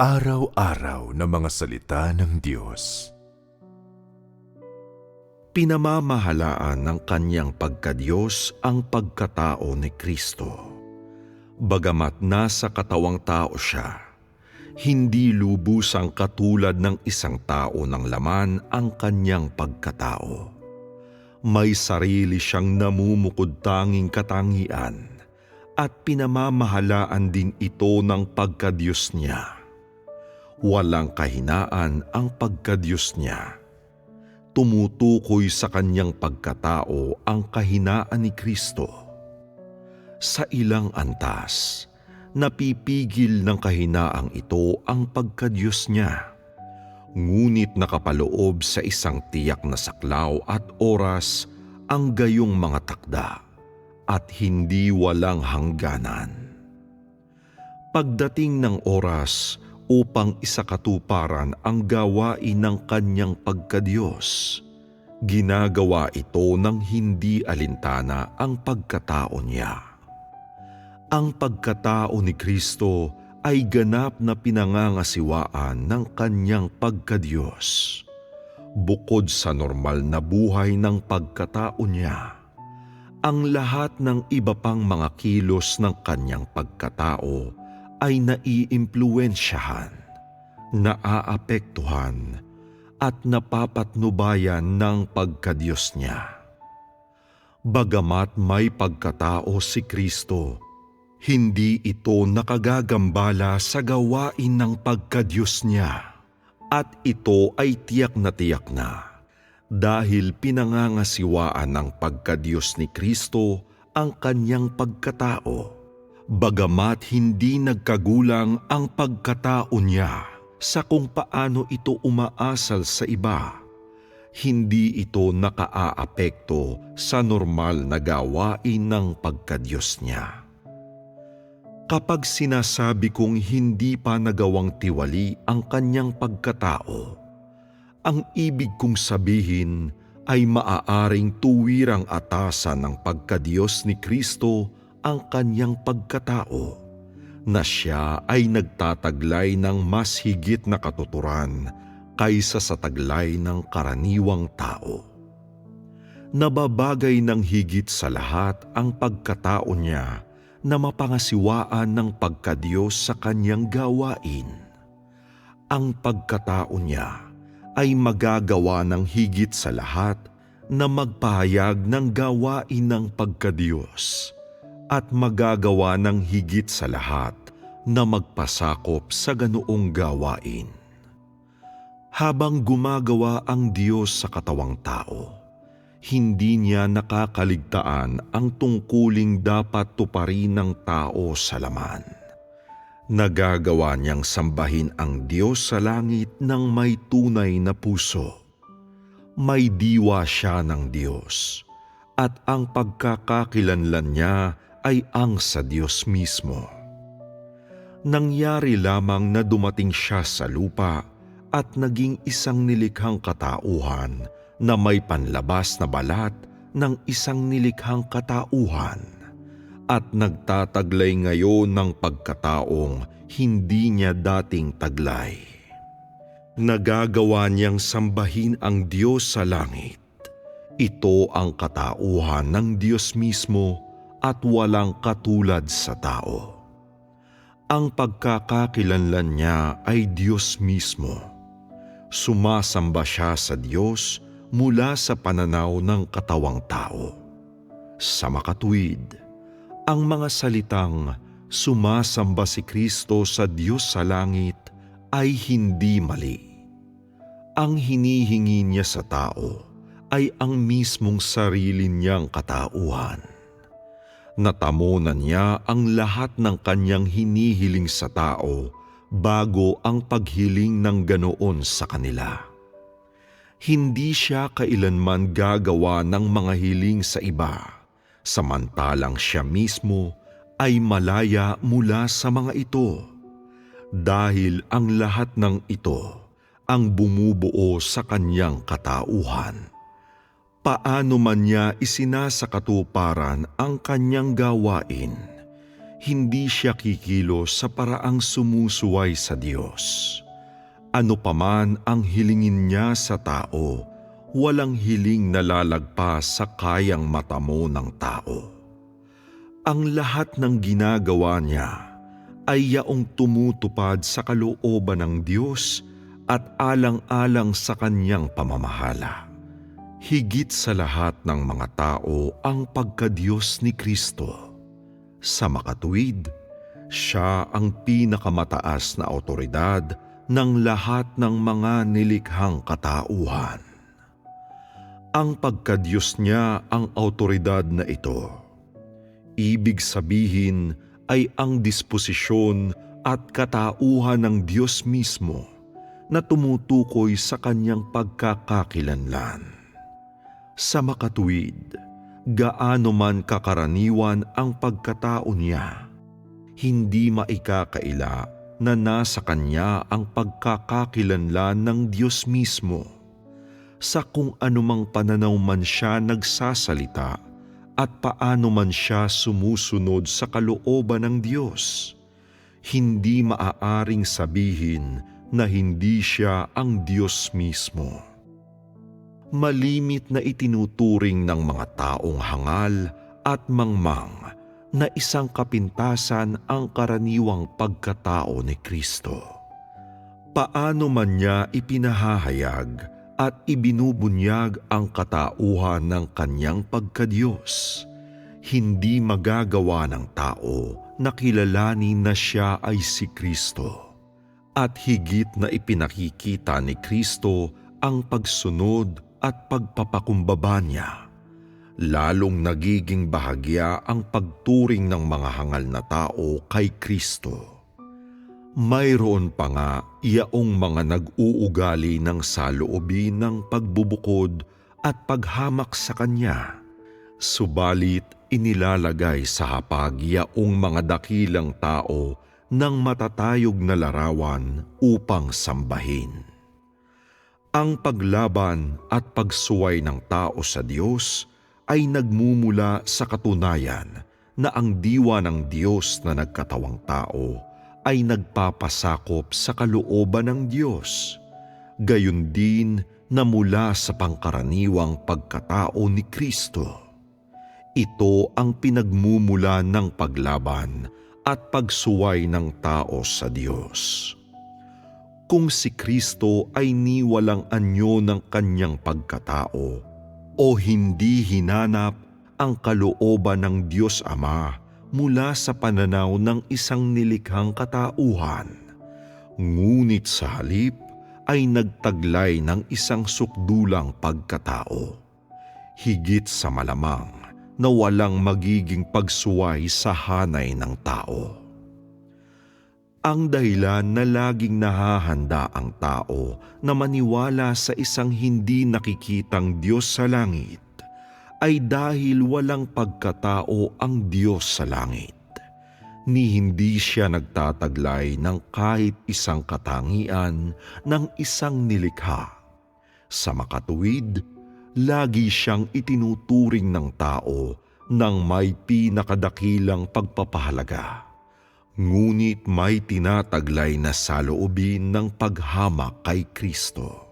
Pang-araw-araw na mga salita ng Diyos. Pinamamahalaan ng kanyang pagkadiyos ang pagkatao ni Kristo. Bagamat nasa katawang tao siya, hindi lubusang katulad ng isang tao ng laman ang kanyang pagkatao. May sarili siyang namumukod tanging katangian at pinamamahalaan din ito ng pagkadiyos niya. Walang kahinaan ang pagkadiyos niya. Tumutukoy sa kanyang pagkatao ang kahinaan ni Kristo. Sa ilang antas, napipigil ng kahinaang ito ang pagkadiyos niya. Ngunit nakapaloob sa isang tiyak na saklaw at oras ang gayong mga takda at hindi walang hangganan. Pagdating ng oras, upang isakatuparan ang gawain ng kanyang pagkadiyos. Ginagawa ito ng hindi alintana ang pagkatao niya. Ang pagkatao ni Kristo ay ganap na pinangangasiwaan ng kanyang pagkadiyos. Bukod sa normal na buhay ng pagkatao niya, ang lahat ng iba pang mga kilos ng kanyang pagkatao ay naiimpluensyahan, naaapektuhan, at napapatnubayan ng pagkadiyos niya. Bagamat may pagkatao si Kristo, hindi ito nakagagambala sa gawain ng pagkadiyos niya at ito ay tiyak na tiyak na dahil pinangangasiwaan ng pagkadiyos ni Kristo ang kanyang pagkatao bagamat hindi nagkagulang ang pagkatao niya sa kung paano ito umaasal sa iba. Hindi ito nakaaapekto sa normal na gawain ng pagkadiyos niya. Kapag sinasabi kong hindi pa nagawang tiwali ang kanyang pagkatao, ang ibig kong sabihin ay maaaring tuwirang atasan ng pagkadiyos ni Kristo ang kanyang pagkatao na siya ay nagtataglay ng mas higit na katuturan kaysa sa taglay ng karaniwang tao. Nababagay ng higit sa lahat ang pagkatao niya na mapangasiwaan ng pagkadiyos sa kanyang gawain. Ang pagkatao niya ay magagawa ng higit sa lahat na magpahayag ng gawain ng pagkadiyos at magagawa ng higit sa lahat na magpasakop sa ganoong gawain. Habang gumagawa ang Diyos sa katawang tao, hindi niya nakakaligtaan ang tungkuling dapat tuparin ng tao sa laman. Nagagawa niyang sambahin ang Diyos sa langit ng may tunay na puso. May diwa siya ng Diyos at ang pagkakakilanlan niya ay ang sa Diyos mismo. Nangyari lamang na dumating siya sa lupa at naging isang nilikhang katauhan na may panlabas na balat ng isang nilikhang katauhan at nagtataglay ngayon ng pagkataong hindi niya dating taglay. Nagagawa niyang sambahin ang Diyos sa langit. Ito ang katauhan ng Diyos mismo at walang katulad sa tao. Ang pagkakakilanlan niya ay Diyos mismo. Sumasamba siya sa Diyos mula sa pananaw ng katawang tao. Sa makatuwid, ang mga salitang sumasamba si Kristo sa Diyos sa langit ay hindi mali. Ang hinihingi niya sa tao ay ang mismong sarili niyang katauhan natamo na niya ang lahat ng kanyang hinihiling sa tao bago ang paghiling ng ganoon sa kanila. Hindi siya kailanman gagawa ng mga hiling sa iba, samantalang siya mismo ay malaya mula sa mga ito. Dahil ang lahat ng ito ang bumubuo sa kanyang katauhan paano man niya isinasakatuparan ang kanyang gawain, hindi siya kikilos sa paraang sumusuway sa Diyos. Ano paman ang hilingin niya sa tao, walang hiling na lalagpas sa kayang matamo ng tao. Ang lahat ng ginagawa niya ay yaong tumutupad sa kalooban ng Diyos at alang-alang sa kanyang pamamahala. Higit sa lahat ng mga tao ang pagkadiyos ni Kristo. Sa makatuwid, siya ang pinakamataas na otoridad ng lahat ng mga nilikhang katauhan. Ang pagkadiyos niya ang autoridad na ito. Ibig sabihin ay ang disposisyon at katauhan ng Diyos mismo na tumutukoy sa kanyang pagkakakilanlan. Sa makatuwid, gaano man kakaraniwan ang pagkatao niya, hindi maikakaila na nasa kanya ang pagkakakilanlan ng Diyos mismo. Sa kung anumang pananaw man siya nagsasalita at paano man siya sumusunod sa kalooban ng Diyos, hindi maaaring sabihin na hindi siya ang Diyos mismo malimit na itinuturing ng mga taong hangal at mangmang na isang kapintasan ang karaniwang pagkatao ni Kristo. Paano man niya ipinahahayag at ibinubunyag ang katauhan ng kanyang pagkadiyos, hindi magagawa ng tao na kilalanin na siya ay si Kristo. At higit na ipinakikita ni Kristo ang pagsunod at pagpapakumbaba niya. Lalong nagiging bahagya ang pagturing ng mga hangal na tao kay Kristo. Mayroon pa nga iyaong mga nag-uugali ng saloobin ng pagbubukod at paghamak sa Kanya. Subalit inilalagay sa hapag yaong mga dakilang tao ng matatayog na larawan upang sambahin. Ang paglaban at pagsuway ng tao sa Diyos ay nagmumula sa katunayan na ang diwa ng Diyos na nagkatawang tao ay nagpapasakop sa kalooban ng Diyos. Gayon din na mula sa pangkaraniwang pagkatao ni Kristo. Ito ang pinagmumula ng paglaban at pagsuway ng tao sa Diyos kung si Kristo ay niwalang anyo ng kanyang pagkatao o hindi hinanap ang kalooban ng Diyos Ama mula sa pananaw ng isang nilikhang katauhan. Ngunit sa halip ay nagtaglay ng isang sukdulang pagkatao. Higit sa malamang na walang magiging pagsuway sa hanay ng tao. Ang dahilan na laging nahahanda ang tao na maniwala sa isang hindi nakikitang Diyos sa langit ay dahil walang pagkatao ang Diyos sa langit. Ni hindi siya nagtataglay ng kahit isang katangian ng isang nilikha. Sa makatuwid, lagi siyang itinuturing ng tao ng may pinakadakilang pagpapahalaga ngunit may tinataglay na saloobin ng paghamak kay Kristo.